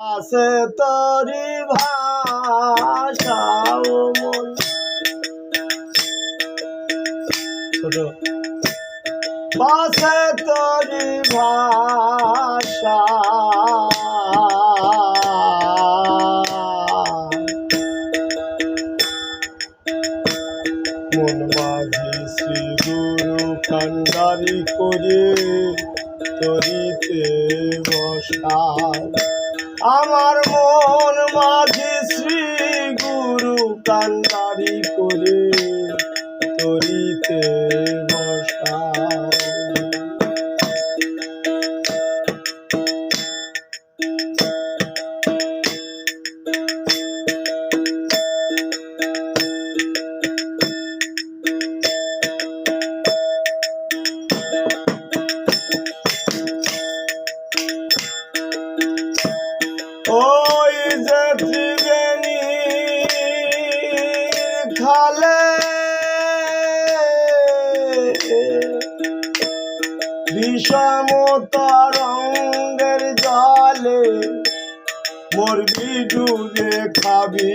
আছে তরি ভাষাও মন ছোট। বাসে তরি আমার মন মাঝে শ্রী গুরু কান্ডারি ওই যে ত্রিবেণী খালে। বিষম তরঙ্গের মরবি ডুবে খাবি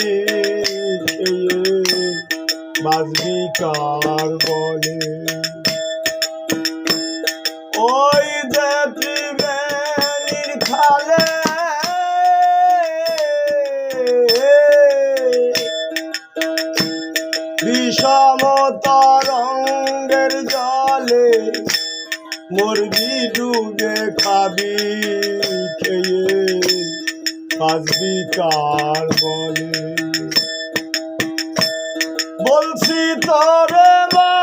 বাজবি কার বলে। ওই যে ত্রিবেণীর খালে মুরগি ডুবে খাবি খেয়ে কাজবি কার বলে? বলছি তোরে বারে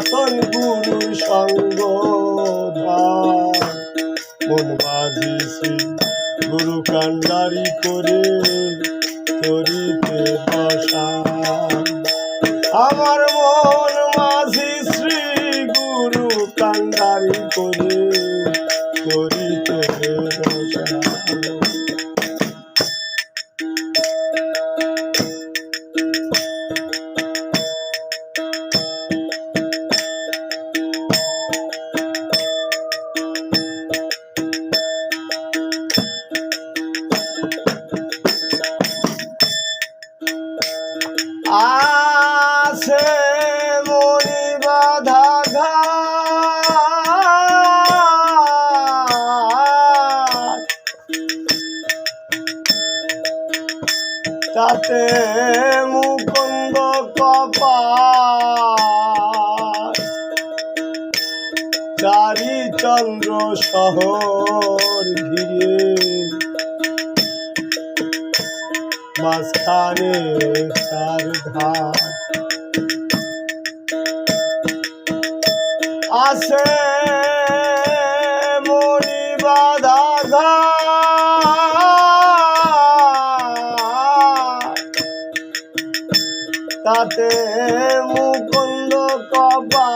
চেতন গুরু সঙ্গ। মন বাজিছি গুরু কান্ডারি করে তরিতে বসা আমার মন তাতে মুকুন্দ কপাল। চারি চন্দ্র শহর ঘিরে মাঝখানে চার ঘাট আছে তাতে মুকুন্দ কবা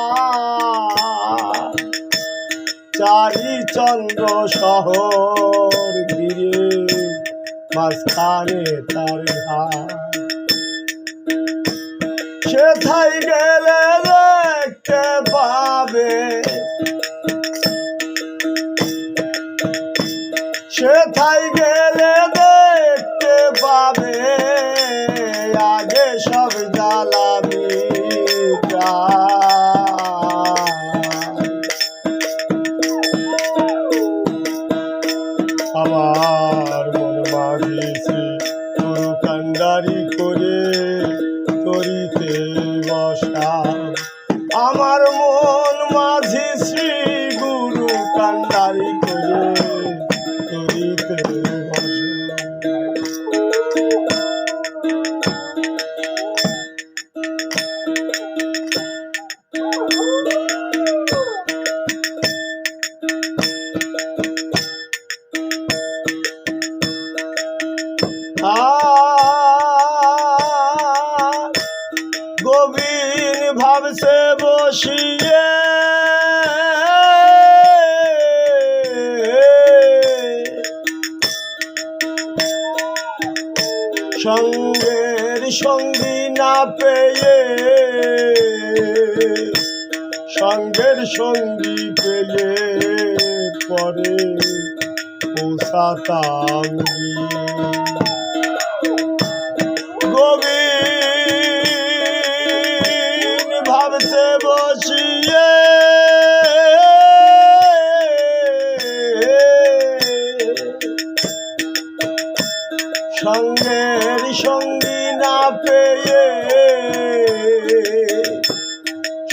চারি চন্দ্র শহর ঘিরে মাঝখানে তার সে থাই গেলে তরিতে বসা। গভীর ভাবছে বসিয়ে। সঙ্গের সঙ্গী না পেয়ে সঙ্গের সঙ্গী পেয়ে পরে পোষাতাম গভীর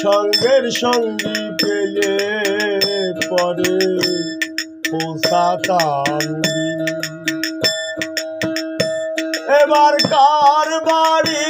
সঙ্গের সঙ্গী পেয়ে পরে পোষাতাম এবার কার বাড়িদের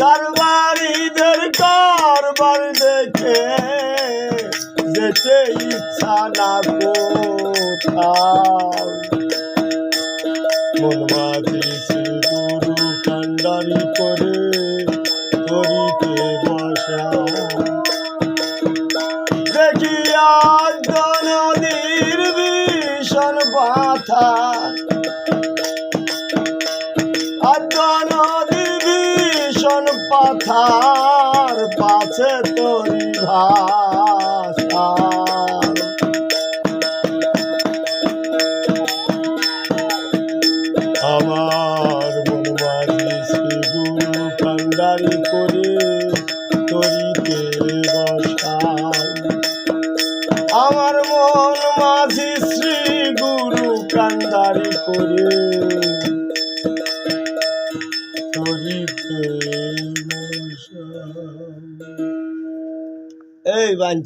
কারবারিদের কারবার দেখে যেতে ইচ্ছা না কোথাও। মন মাঝিছি গুরু কান্ডারি করে ভীষণ পাথার পাছে তরি আমার মন শ্রী গুরু কান্ডারি করে তরিতে বসাই। আমার মন মাঝি শ্রী